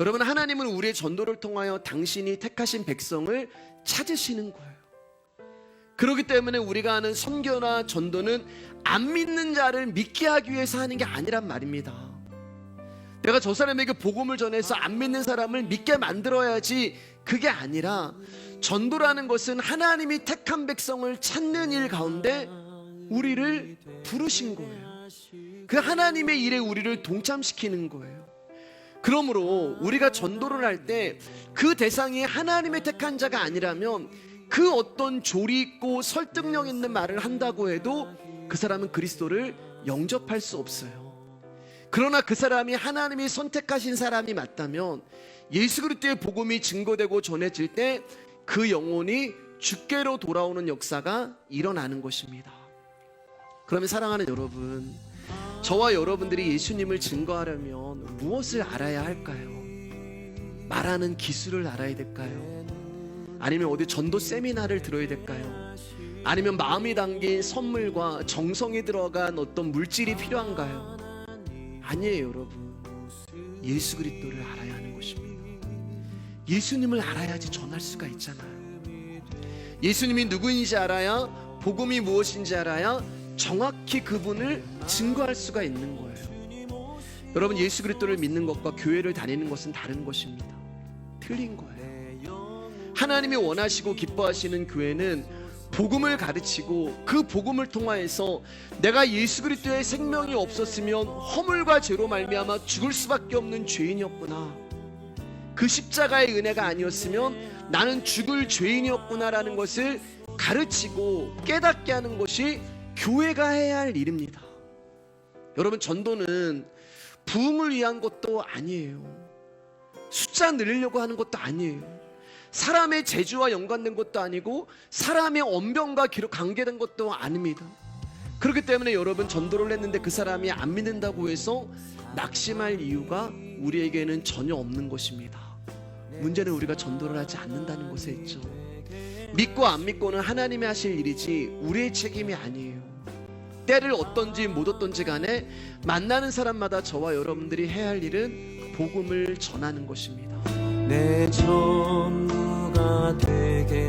여러분 하나님은 우리의 전도를 통하여 당신이 택하신 백성을 찾으시는 거예요. 그렇기 때문에 우리가 하는 선교나 전도는 안 믿는 자를 믿게 하기 위해서 하는 게 아니란 말입니다. 내가 저 사람에게 복음을 전해서 안 믿는 사람을 믿게 만들어야지 그게 아니라 전도라는 것은 하나님이 택한 백성을 찾는 일 가운데 우리를 부르신 거예요. 그 하나님의 일에 우리를 동참시키는 거예요. 그러므로 우리가 전도를 할 때 그 대상이 하나님의 택한 자가 아니라면 그 어떤 조리 있고 설득력 있는 말을 한다고 해도 그 사람은 그리스도를 영접할 수 없어요. 그러나 그 사람이 하나님이 선택하신 사람이 맞다면 예수 그리스도의 복음이 증거되고 전해질 때 그 영혼이 주께로 돌아오는 역사가 일어나는 것입니다. 그러면 사랑하는 여러분, 저와 여러분들이 예수님을 증거하려면 무엇을 알아야 할까요? 말하는 기술을 알아야 될까요? 아니면 어디 전도 세미나를 들어야 될까요? 아니면 마음이 담긴 선물과 정성이 들어간 어떤 물질이 필요한가요? 아니에요, 여러분. 예수 그리스도를 알아야 하는 것입니다. 예수님을 알아야지 전할 수가 있잖아요. 예수님이 누구인지 알아야 복음이 무엇인지 알아야 정확히 그분을 증거할 수가 있는 거예요. 여러분 예수 그리스도를 믿는 것과 교회를 다니는 것은 다른 것입니다. 틀린 거예요. 하나님이 원하시고 기뻐하시는 교회는 복음을 가르치고 그 복음을 통하여서 내가 예수 그리스도의 생명이 없었으면 허물과 죄로 말미암아 죽을 수밖에 없는 죄인이었구나. 그 십자가의 은혜가 아니었으면 나는 죽을 죄인이었구나라는 것을 가르치고 깨닫게 하는 것이 교회가 해야 할 일입니다. 여러분 전도는 부흥을 위한 것도 아니에요. 숫자 늘리려고 하는 것도 아니에요. 사람의 재주와 연관된 것도 아니고 사람의 언변과 관계된 것도 아닙니다. 그렇기 때문에 여러분 전도를 했는데 그 사람이 안 믿는다고 해서 낙심할 이유가 우리에게는 전혀 없는 것입니다. 문제는 우리가 전도를 하지 않는다는 것에 있죠. 믿고 안 믿고는 하나님이 하실 일이지 우리의 책임이 아니에요. 때를 어떤지 못 어떤지 간에 만나는 사람마다 저와 여러분들이 해야 할 일은 복음을 전하는 것입니다. 내 전부가 되게